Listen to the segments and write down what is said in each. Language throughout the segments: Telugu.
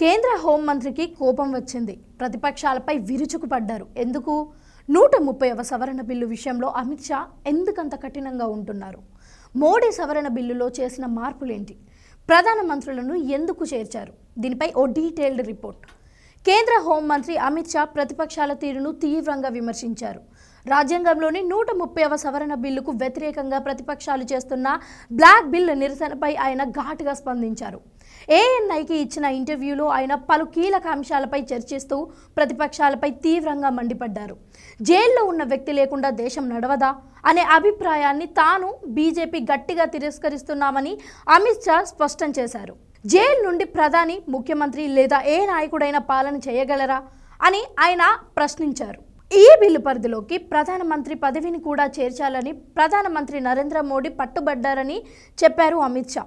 కేంద్ర హోంమంత్రికి కోపం వచ్చింది. ప్రతిపక్షాలపై విరుచుకుపడ్డారు. ఎందుకు? నూట ముప్పైవ సవరణ బిల్లు విషయంలో అమిత్ షా ఎందుకంత కఠినంగా ఉంటున్నారు? మోడీ సవరణ బిల్లులో చేసిన మార్పులేంటి? ప్రధానమంత్రులను ఎందుకు చేర్చారు? దీనిపై ఓ డీటెయిల్డ్ రిపోర్ట్. కేంద్ర హోంమంత్రి అమిత్ షా ప్రతిపక్షాల తీరును తీవ్రంగా విమర్శించారు. రాజ్యాంగంలోని నూట ముప్పైవ సవరణ బిల్లుకు వ్యతిరేకంగా ప్రతిపక్షాలు చేస్తున్న బ్లాక్ బిల్ నిరసనపై ఆయన ఘాటుగా స్పందించారు. ఏఎన్ఐకి ఇచ్చిన ఇంటర్వ్యూలో ఆయన పలు కీలక అంశాలపై చర్చిస్తూ ప్రతిపక్షాలపై తీవ్రంగా మండిపడ్డారు. జైల్లో ఉన్న వ్యక్తి లేకుండా దేశం నడవదా అనే అభిప్రాయాన్ని తాను బీజేపీ గట్టిగా తిరస్కరిస్తున్నామని అమిత్ షా స్పష్టం చేశారు. జైలు నుండి ప్రధాని ముఖ్యమంత్రి లేదా ఏ నాయకుడైనా పాలన చేయగలరా అని ఆయన ప్రశ్నించారు. ఈ బిల్లు పరిధిలోకి ప్రధానమంత్రి పదవిని కూడా చేర్చాలని ప్రధానమంత్రి నరేంద్ర మోడీ పట్టుబడ్డారని చెప్పారు అమిత్ షా.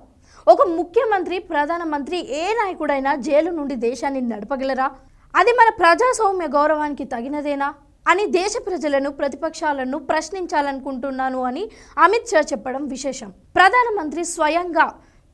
ఒక ముఖ్యమంత్రి ప్రధానమంత్రి ఏ నాయకుడైనా జైలు నుండి దేశాన్ని నడపగలరా? అది మన ప్రజాస్వామ్య గౌరవానికి తగినదేనా? అని దేశ ప్రజలను ప్రతిపక్షాలను ప్రశ్నించాలనుకుంటున్నాను అని అమిత్ షా చెప్పడం విశేషం. ప్రధానమంత్రి స్వయంగా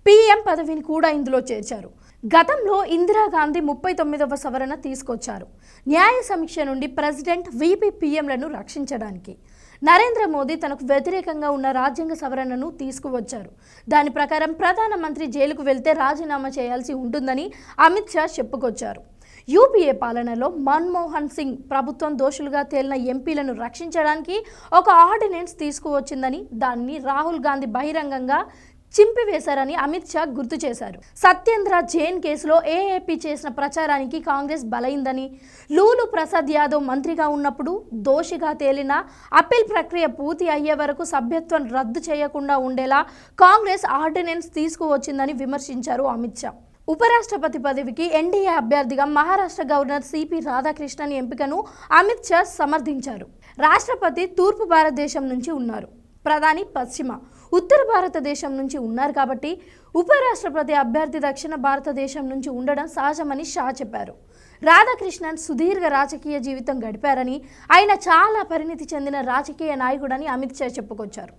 పీఎం పదవిని కూడా ఇందులో చేర్చారు. గతంలో ఇందిరాగాంధీ ముప్పై తొమ్మిదవ సవరణ తీసుకొచ్చారు. న్యాయ సమీక్ష నుండి ప్రెసిడెంట్ వీపీ పీఎంలను రక్షించడానికి. నరేంద్ర మోదీ తనకు వ్యతిరేకంగా ఉన్న రాజ్యాంగ సవరణను తీసుకువచ్చారు. దాని ప్రకారం ప్రధానమంత్రి జైలుకు వెళ్తే రాజీనామా చేయాల్సి ఉంటుందని అమిత్ షా చెప్పుకొచ్చారు. యూపీఏ పాలనలో మన్మోహన్ సింగ్ ప్రభుత్వం దోషులుగా తేలిన ఎంపీలను రక్షించడానికి ఒక ఆర్డినెన్స్ తీసుకువచ్చిందని దాన్ని రాహుల్ గాంధీ బహిరంగంగా చింపివేశారని అమిత్ షా గుర్తు చేశారు. సత్యేంద్ర జైన్ కేసులో ఏఏపీ చేసిన ప్రచారానికి కాంగ్రెస్ బలైందని లూలు ప్రసాద్ యాదవ్ మంత్రిగా ఉన్నప్పుడు దోషిగా తేలిన అప్పీల్ ప్రక్రియ పూర్తి అయ్యే వరకు సభ్యత్వం రద్దు చేయకుండా ఉండేలా కాంగ్రెస్ ఆర్డినెన్స్ తీసుకువచ్చిందని విమర్శించారు అమిత్ షా. ఉపరాష్ట్రపతి పదవికి ఎన్డీఏ అభ్యర్థిగా మహారాష్ట్ర గవర్నర్ సిపి రాధాకృష్ణన్ ఎంపికను అమిత్ షా సమర్థించారు. రాష్ట్రపతి తూర్పు భారతదేశం నుంచి ఉన్నారు. ప్రధాని పశ్చిమ ఉత్తర భారతదేశం నుంచి ఉన్నారు కాబట్టి ఉపరాష్ట్రపతి అభ్యర్థి దక్షిణ భారతదేశం నుంచి ఉండడం సహజమని షా చెప్పారు. రాధాకృష్ణన్ సుదీర్ఘ రాజకీయ జీవితం గడిపారని ఆయన చాలా పరిణితి చెందిన రాజకీయ నాయకుడని అమిత్ షా చెప్పుకొచ్చారు.